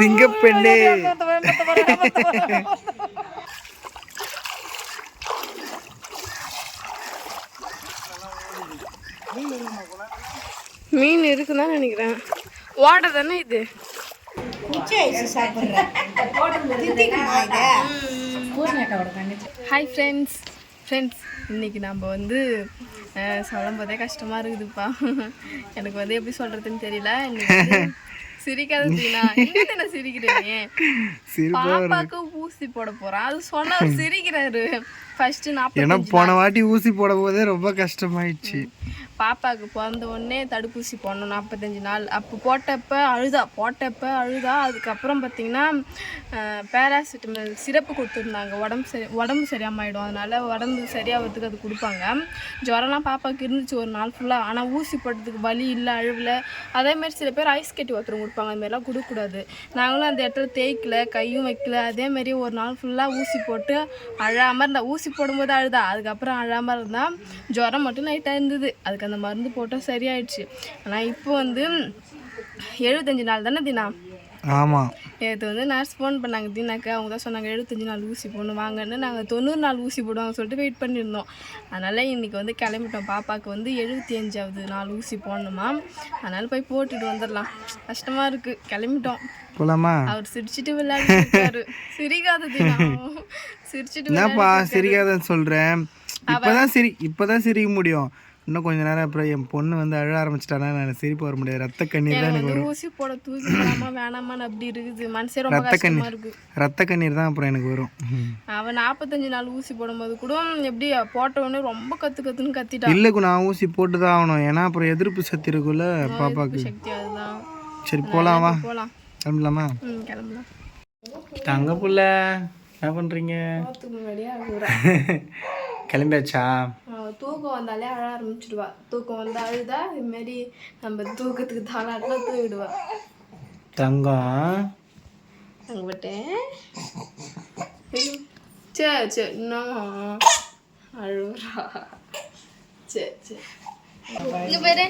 சிங்கப்பெண்ணே. மீன் இருக்குன்னு தான் நினைக்கிறேன். வாடை தானே இது? ஹாய் ஃப்ரெண்ட்ஸ் ஃப்ரெண்ட்ஸ் இன்னைக்கு நம்ம வந்து சொல்லும் போதே கஷ்டமாக இருக்குதுப்பா. எனக்கு வந்து எப்படி சொல்கிறதுன்னு தெரியல. இன்னைக்கு வந்து சிரிக்காதீங்கன்னா என்ன சிரிக்கிறீங்க? பாப்பாக்கு ஊசி போட போறான் அது சொன்னா சிரிக்கிறாரு. ஃபர்ஸ்ட் நாற்பத்தஞ்சு போன வாட்டி ஊசி போட போதே ரொம்ப கஷ்டமாயிடுச்சு. பாப்பாவுக்கு பிறந்த உடனே தடுப்பூசி போடணும் நாற்பத்தஞ்சு நாள். அப்போ போட்டப்ப அழுதா போட்டப்ப அழுதா அதுக்கப்புறம் பார்த்தீங்கன்னா பேராசிட்டமல் சிறப்பு கொடுத்துருந்தாங்க. உடம்பு சரி உடம்பு சரியாமாயிடும். அதனால உடம்பு சரியாகிறதுக்கு அது கொடுப்பாங்க. ஜுரம்லாம் பாப்பாவுக்கு இருந்துச்சு ஒரு நாள் ஃபுல்லாக ஆனால் ஊசி போட்டதுக்கு வலி இல்லை அழுவில் அதேமாதிரி சில பேர் ஐஸ் கட்டி ஒருத்தரும் கொடுப்பாங்க. அதுமாரிலாம் கொடுக்கக்கூடாது. நாங்களும் அந்த இடத்துல தேய்க்கல கையும் வைக்கல. அதேமாரி ஒரு நாள் ஃபுல்லாக ஊசி போட்டு அழாமல் இருந்தால் ஊசி போடும்போது அழுதா அதுக்கப்புறம் அழாமல் இருந்தால் ஜுரம் மட்டும் நைட்டாக இருந்தது. அதுக்கு அந்த மருந்து போட்டால் சரியாயிடுச்சு. ஆனால் இப்போ வந்து எழுபத்தஞ்சு நாள் தானே தினா? ஆமா. நேற்று வந்து நர்ஸ் ஃபோன் பண்ணாங்க தீனாக்கு. அவங்க தான் சொன்னாங்க எழுபத்தஞ்சு நாள் ஊசி போடணும் வாங்கன்னு. நாங்கள் தொண்ணூறு நாள் ஊசி போடுவாங்க சொல்லிட்டு வெயிட் பண்ணியிருந்தோம். அதனால் இன்றைக்கி வந்து கிளம்பிட்டோம். பாப்பாவுக்கு வந்து எழுபத்தி அஞ்சாவது நாள் ஊசி போடணுமா? அதனால் போய் போட்டுட்டு வந்துடலாம். கஷ்டமாக இருக்குது கிளம்பிட்டோம். போலாமா? அவர் சிரிச்சிட்டு விளையாடிட்டு சிரிக்காத தீனா. சிரிச்சிட்டு என்னப்பா சிரிக்காதன்னு சொல்றேன் இப்பதான் சிரி இப்பதான் சிரிக்க முடியும். இன்னும் கொஞ்ச நேரம் அப்புறம் என் பொண்ணு வந்து அழ ஆரம்பிச்சிட்டானா நான் சிரிப்பு வர முடியாது. ரத்த கண்ணீர் தான் எனக்கு ஊசி போட தூக்கி வேணாமான்னு அப்படி இருக்குது. மனசே ரொம்ப ரத்த கஷ்டமா கண்ணீர் இருக்கு. ரத்த கண்ணீர் தான் அப்புறம் எனக்கு வரும். அவன் நாற்பத்தஞ்சு நாள் ஊசி போடும்போது கூட எப்படி போட்ட உடனே ரொம்ப கத்து கத்துன்னு கத்திட்டான் இல்லைக்கு நான் ஊசி போட்டு தான் ஆகணும். ஏன்னா அப்புறம் எதிர்ப்பு சக்தி இருக்குல்ல பாப்பாக்கு சக்தி அதுதான். சரி போலாம் வா. போலாம். கிளம்பலாமா? கிளம்பலாம். தங்க புள்ள என்ன அழுகுறா. கிளம்பியாச்சா? தூக்கம் வந்தாலே அழ ஆரம்பிச்சிடுவா. தூக்கம் வந்தா அழுதா இதுமாரி நம்ம தூக்கத்துக்கு தாளாட்டில் தூக்கிடுவா தங்கம் அங்கே விட்டேன் சரி சரி இன்னும் அழுகுறா சரி சரி இங்க பாரு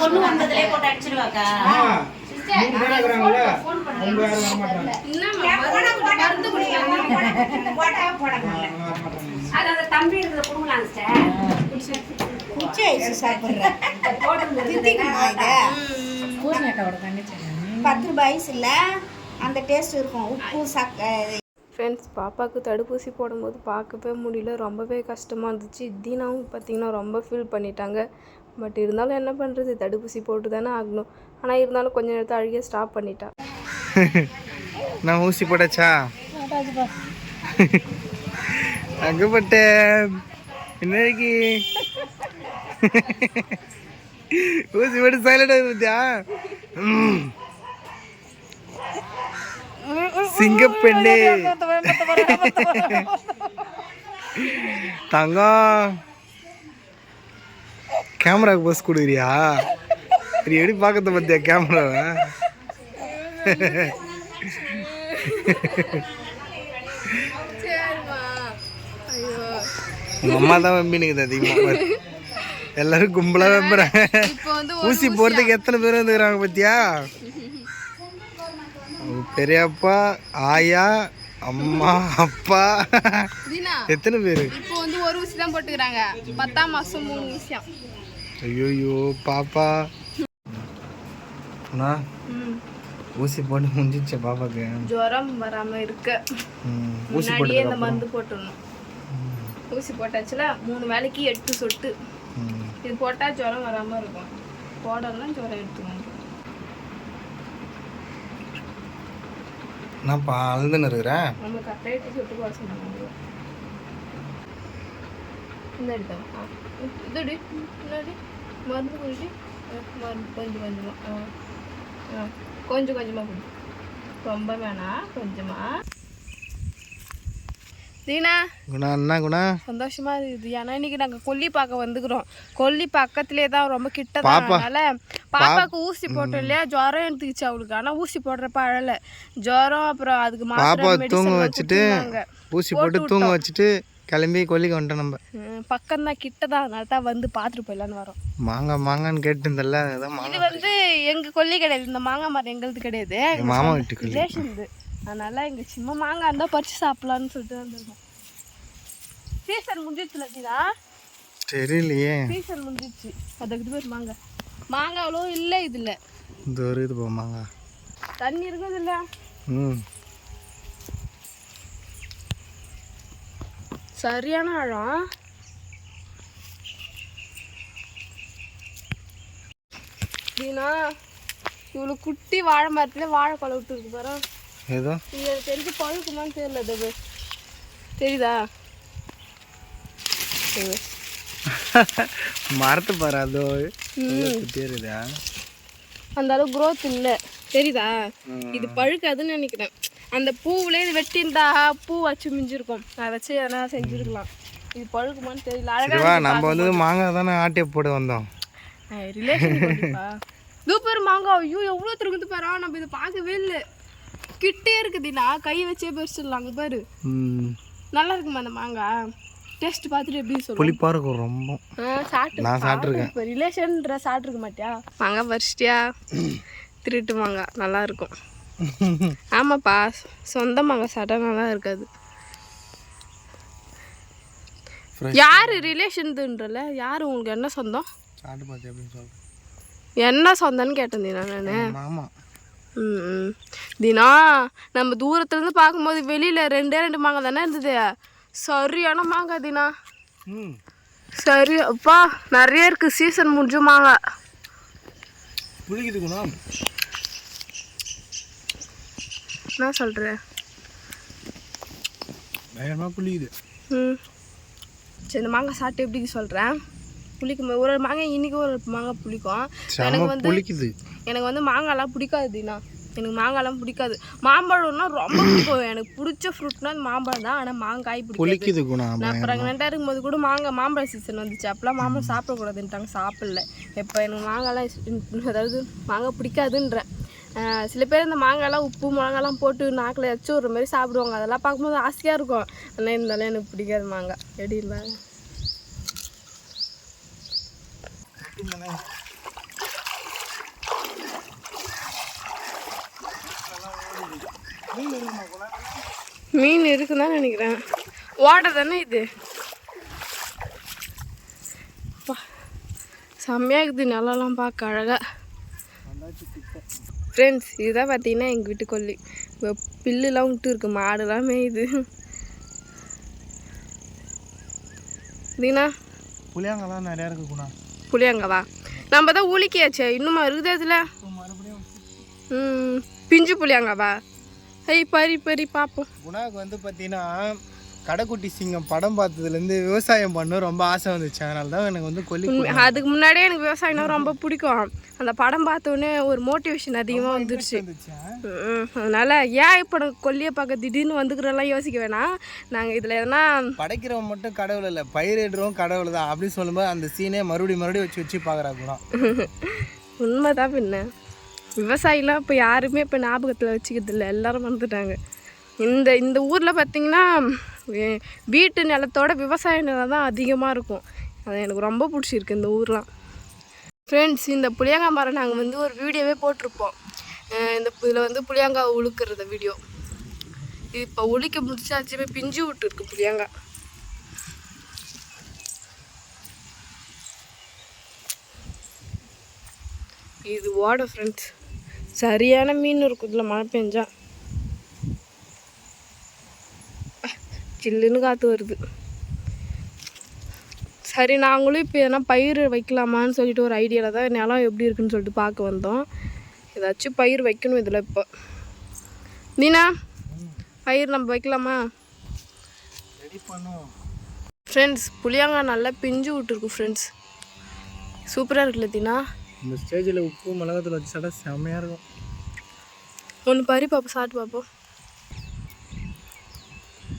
ஒண்ணு வந்ததுலயே போட்டு அடிச்சிருவாக்கா தம்பி இருக்கிற குடும்பம் பத்து ரூபாய் இல்லை அந்த டேஸ்ட் இருக்கும். உப்பு சக்க ஃப்ரெண்ட்ஸ் பாப்பாவுக்கு தடுப்பூசி போடும்போது பார்க்கவே முடியல. ரொம்பவே கஷ்டமாக இருந்துச்சு. தீனாவும் பார்த்தீங்கன்னா ரொம்ப ஃபீல் பண்ணிட்டாங்க. பட் இருந்தாலும் என்ன பண்ணுறது தடுப்பூசி போட்டு தானே ஆகணும். ஆனால் இருந்தாலும் கொஞ்ச நேரத்தை அழுகிய ஸ்டாப் பண்ணிட்டா. நான் ஊசி போட்டாச்சா? அங்க போட்டேன் இன்னைக்கு ஊசி போட்டு சைலண்ட் ஆகுதியா சிங்கப்பெண்ணே. தங்கம். கேமராக்கு போஸ் கொடுக்குறியா? நீ எப்படி பார்க்கறத பார்த்தியா கேமராவை சரிம்மா உங்க அம்மா தான் வம்பினுக்குது அதிகமாக எல்லாரும் கும்பலா வந்து ஊசி போறதுக்கு எத்தனை பேர் வந்துக்கிறாங்க பத்தியா? பெரியப்பா ஆயா அம்மா அப்பா. தீனா எத்தனை பேர்? இப்போ வந்து ஒரு ஊசி தான் போட்டுக்கிறாங்க. பத்தாம் மாதம் மூணு ஊசியாம் ஐயோயோ பாப்பா. அண்ணா, ஊசி போட்டு முடிஞ்சிச்சு பாப்பாக்கு? ஜுரம் வராமல் இருக்க. ஊசி முன்னாடியே இந்த போட்டு மருந்து போட்டுடணும். ஊசி போட்டாச்சுல மூணு வேளைக்கு எட்டு சொட்டு. இது போட்டால் ஜுரம் வராமல் இருக்கும். போடலாம் ஜுரம் எடுத்துக்கணும். என்னப்பா அழுதுன்னு இருக்கிறேன். நம்ம கரெக்டாக எட்டு சொட்டு சொன்னாங்க இந்த எடுத்தோம் இதோடி முன்னாடி மருந்து குடிச்சு மருந்து கொஞ்சம் கொஞ்சமாக ஆ கொஞ்சம் கொஞ்சமாக குடி. ரொம்ப வேணாம் கொஞ்சமாக தீனா? குணா என்ன குணா. சந்தோஷமா இருக்குது. ஏன்னா இன்னைக்கு நாங்கள் கொல்லி பார்க்க வந்துக்கிறோம். கொல்லி பக்கத்துலேயே தான் ரொம்ப கிட்ட தான் அதனால பாப்பாவுக்கு ஊசி போட்டோம் இல்லையா? ஜுரம் எடுத்துக்கிச்சு அவளுக்கு. ஆனால் ஊசி போடுறப்ப அழலை. ஜுரம் அப்புறம் அதுக்கு பாப்பா தூங்க வச்சுட்டு. ஊசி போட்டு தூங்க வச்சுட்டு கிளம்பி கொல்லிக்கு வந்துட்டோம் நம்ம. ம், பக்கம்தான் கிட்ட தான் அதனால தான் வந்து பார்த்துட்டு போயிடலான்னு வரோம். மாங்காய் மாங்கான்னு கேட்டு இருந்தல அதான் மாங்காய். இது வந்து எங்க கொல்லி கிடையாது. இந்த மாங்காய் மரம் எங்களுது கிடையாது. எங்க மாமா வீட்டு ரிலேஷன் இது. அதனால இங்க சும்மா மாங்காய் இருந்தா பறிச்சு சாப்பிடலாம்னு சொல்லிட்டு வந்திருக்கோம் சீசன் முடிஞ்சிச்சுல தீனா? தெரியலையே. சீசன் முடிஞ்சிச்சு அதுக்கு பேர் மாங்காய் மாங்காய் அவ்வளோ இல்லை இதுல. இந்த ஒரு இது போ மாங்காய் தண்ணி இருக்குது இல்ல? ம். சரியான ஆழம். தீனா இவ்வளோ குட்டி வாழை மரத்துல வாழைப்பழம் விட்டு இருக்கு பாரு. ஏதோ? இது தெரிஞ்சு பழுக்குமான்னு தெரியல அது தெரியுதா. மரத்து பாரு அதோ தெரியுதா அந்த அளவு growth இல்லை. தெரியுதா? இது பழுக்காதுன்னு நினைக்கிறேன். அந்த பூவுலே இது வெட்டியிருந்தா பூ வச்சு மிஞ்சிருக்கும். அதை வச்சு எதனா செஞ்சுருக்கலாம். இது பழுக்குமான்னு தெரியல. அழகா நம்ம வந்து மாங்காய் தானே ஆட்டிய போட வந்தோம். ரிலேஷன் இதோ பேர் மாங்காய் ஐயோ எவ்வளோ திருங்குது பாரா? நம்ம இதை பார்க்கவே இல்லை. கிட்டே இருக்குதுண்ணா கை வச்சே பறிச்சிடலாம் அங்கே பாரு. நல்லா இருக்குமா அந்த மாங்காய் டேஸ்ட் பார்த்துட்டு எப்படி சொல்லுவோம் புளிப்பாக இருக்கும் ரொம்ப சாப்பிட்டு நான் சாப்பிட்ருக்கேன் இப்போ ரிலேஷன்ற சாப்பிட்ருக்க மாட்டியா? மாங்காய் பறிச்சிட்டியா? திருட்டு மாங்காய் நல்லா இருக்கும். ஆமாப்பா. சொந்த மாங்காய் சாப்பிட்டா நல்லா இருக்காது. யாரு ரிலேஷன்ன்றல யாரு உங்களுக்கு என்ன சொந்தம்? என்ன சொந்தம்னு கேட்டேன் நான். மாமா. தீனா நம்ம தூரத்துலேருந்து பார்க்கும்போது வெளியில் ரெண்டே ரெண்டு மாங்காய் தானே இருந்தது. சரியான மாங்காய் தீனா. சரி அப்பா நிறைய இருக்குது சீசன் முடிஞ்ச மாங்காய். என்ன சொல்கிற பயங்கரமாக புளிக்குது. ம். சரி இந்த மாங்காய் சாப்பிட்டு எப்படி சொல்கிறேன் புளிக்கும் ஒரு ஒரு மாங்காய் இன்றைக்கி ஒரு மாங்காய் புளிக்கும். எனக்கு வந்து புளிக்குது. எனக்கு வந்து மாங்காய்லாம் பிடிக்காது தீனா. எனக்கு மாங்காய்லாம் பிடிக்காது. மாம்பழம்னா ரொம்ப பிடிக்கும். எனக்கு பிடிச்ச ஃப்ரூட்னா மாம்பழம் தான். ஆனால் மாங்காய் குணா நான் ப்ரெக்னெண்ட்டாக இருக்கும்போது கூட மாங்காய் மாம்பழ சீசன் வந்துச்சு. அப்போலாம் மாம்பழம் சாப்பிடக்கூடாதுன்ட்டாங்க. சாப்பிடல. இப்போ எனக்கு மாங்காய்லாம் அதாவது மாங்காய் பிடிக்காதுன்றேன். சில பேர் இந்த மாங்காய்லாம் உப்பு மிளகாலாம் போட்டு நாக்கில் வச்சு ஒரு மாதிரி சாப்பிடுவாங்க. அதெல்லாம் பார்க்கும்போது ஆசையாக இருக்கும். ஆனால் இருந்தாலும் எனக்கு பிடிக்காது மாங்காய். எப்படி இல்லை மீன் இருக்குன்னு தான் நினைக்கிறேன். ஓடை தானே இது? செம்மையாக இருக்குது நிலம்லாம் பார்க்க அழகாக ஃப்ரெண்ட்ஸ் இதுதான் பார்த்தீங்கன்னா எங்கள் வீட்டு கொல்லி. இப்போ பில்லுலாம் விட்டு இருக்கு மாடுலாம் மேயுது இதுனா புளியாங்கலாம் நிறையா இருக்குண்ணா புளியங்கவா? நம்ம தான் உளிக்கியாச்சே இன்னுமா இருக்குது அதில்? ம் பிஞ்சு புளியங்கவா? ஐய் பறி பறி பார்ப்போம் குணாவுக்கு வந்து பார்த்தீங்கன்னா கடைக்குட்டி சிங்கம் படம் பார்த்ததுலேருந்து விவசாயம் பண்ண ரொம்ப ஆசை வந்துச்சு. அதனால தான் எனக்கு வந்து கொல்லி. அதுக்கு முன்னாடியே எனக்கு விவசாயம்னா ரொம்ப பிடிக்கும். அந்த படம் பார்த்தோன்னே ஒரு மோட்டிவேஷன் அதிகமாக வந்துருச்சு. அதனால ஏன் இப்போ எனக்கு கொல்லியை பார்க்க திடீர்னு வந்துக்கிறோம்லாம் யோசிக்க வேணாம். நாங்கள் இதில் எதனா படைக்கிறவன் மட்டும் கடவுள் இல்லை பயிரிடுறவன் கடவுள் தான் அப்படின்னு சொல்லும்போது அந்த சீனே மறுபடியும் மறுபடியும் வச்சு வச்சு பார்க்குறா குணா உண்மைதான் பின்ன. விவசாயிலாம் இப்போ யாருமே இப்போ ஞாபகத்தில் வச்சுக்கிறது இல்லை. எல்லாரும் வந்துட்டாங்க இந்த இந்த ஊரில் பார்த்தீங்கன்னா வீட்டு நிலத்தோட விவசாய நிலம் தான் அதிகமாக இருக்கும். அது எனக்கு ரொம்ப பிடிச்சிருக்கு இந்த ஊர்லாம். ஃப்ரெண்ட்ஸ் இந்த புளியங்காய் மரம் நாங்கள் வந்து ஒரு வீடியோவே போட்டிருப்போம். இந்த இதில் வந்து புளியங்காய் உழுக்கிறத வீடியோ இது இப்போ உளிக்க முடிச்சாச்சுமே பிஞ்சு விட்டுருக்கு புளியங்காய் இது ஓட ஃப்ரெண்ட்ஸ் சரியான மீன் இருக்கும் இதில் மழை பெஞ்சா. சில்லுன்னு காற்று வருது. சரி நாங்களும் இப்போ எதனா பயிர் வைக்கலாமான்னு சொல்லிட்டு ஒரு ஐடியாவில் தான் நிலம் எப்படி இருக்குன்னு சொல்லிட்டு பார்க்க வந்தோம். ஏதாச்சும் பயிர் வைக்கணும் இதில் இப்போ. நீனா பயிர் நம்ம வைக்கலாமா? ஃப்ரெண்ட்ஸ் புளியாங்காய் நல்லா பிஞ்சு விட்டுருக்கு ஃப்ரெண்ட்ஸ் சூப்பராக இருக்குல்ல தீனா? இந்த ஸ்டேஜில் உப்பு மிளகாத்தூள் வச்சு சாப்பிட்டா செம்மையாக இருக்கும். ஒன்று பறி பார்ப்போம் சாப்பிட்டு பார்ப்போம்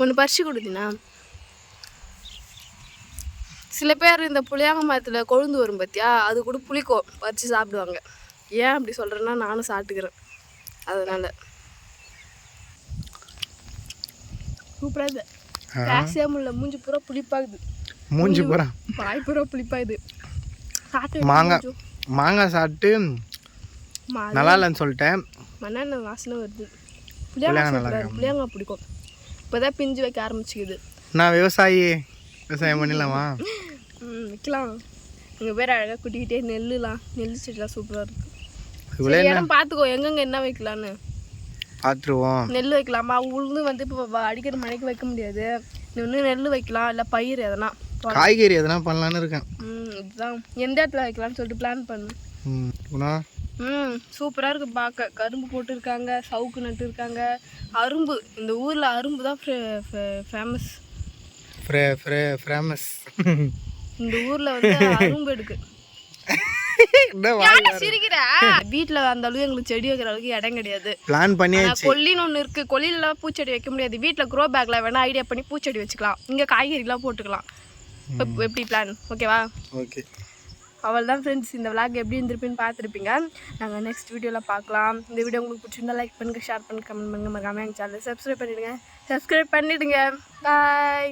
ஒன்று பறிச்சு கொடுத்தீங்கன்னா சில பேர் இந்த புளியாங்க மரத்தில் கொழுந்து வரும் பார்த்தியா அது கூட புளிக்கும் பறித்து சாப்பிடுவாங்க. ஏன் அப்படி சொல்கிறேன்னா நானும் சாப்பிட்டுக்கிறேன். அதனால். சூப்பராக இது முடியல மூஞ்சி பூரா புளிப்பாகுது. மூஞ்சி பூரா? வாய் பூரா புளிப்பாகுது. சாப்பிட்டு மாங்காய் மாங்காய் சாப்பிட்டு நல்லா இல்லைன்னு சொல்லிட்டேன். மண்ணெண்ணெய் வாசனை வருது. புளியாங்காய் சாப்பிட்றாரு. புளியாங்காய் பிடிக்கும். இப்போதான் பிஞ்சு வைக்க ஆரம்பிச்சுக்குது. நான் விவசாயி விவசாயம் பண்ணிடலாமா? ம் வைக்கலாம். எங்கள் பேர் அழகாக குட்டிக்கிட்டே நெல்லுலாம் நெல் செடிலாம் சூப்பராக சரி, இடம் பார்த்துக்கோ எங்கெங்க என்ன வைக்கலான்னு பார்த்துருவோம். நெல் வைக்கலாமா? உளுந்து வந்து இப்போ அடிக்கிற மழைக்கு வைக்க முடியாது. இன்னும் நெல் வைக்கலாம் இல்லை பயிர் எதனா. காய்கறி எதனா பண்ணலான்னு இருக்கேன். ம் இதுதான். எந்த இடத்துல வைக்கலாம்னு சொல்லிட்டு பிளான் பண்ணு. ம் ம். சூப்பராக இருக்குது பார்க்க கரும்பு போட்டிருக்காங்க சவுக்கு நட்டுருக்காங்க. அரும்பு. இந்த ஊரில் அரும்பு தான் ஃபேமஸ் ஃபேமஸ் இந்த ஊரில் வந்து அரும்பு எடுக்கு என்ன ஏன்டா சிரிக்கிற? வீட்டில் அந்த அளவுக்கு எங்களுக்கு செடி வைக்கிற அளவுக்கு இடம் கிடையாது. பிளான் ஆனா, பண்ணியாச்சு கொல்லின்னு ஒன்று இருக்கு. கொல்லியில பூச்செடி வைக்க முடியாது. வீட்டில் க்ரோ பேக்ல வேணா ஐடியா பண்ணி பூச்செடி வச்சுக்கலாம். இங்கே காய்கறிலாம் போட்டுக்கலாம். எப்படி பிளான் ஓகேவா ஓகே அவள் தான் ஃப்ரெண்ட்ஸ் இந்த விளாக் எப்படி இருந்திருப்பேன்னு பார்த்துருப்பீங்க. நாங்கள் நெக்ஸ்ட் வீடியோவில் பார்க்கலாம். இந்த வீடியோ உங்களுக்கு பிடிச்சிருந்தா லைக் பண்ணுங்கள் ஷேர் பண்ணுங்கள் கமெண்ட் பண்ணுங்கள் மறக்காமல் எங்கள் சேனல் சப்ஸ்கிரைப் பண்ணிவிடுங்க சப்ஸ்கிரைப் பண்ணிவிடுங்க பாய்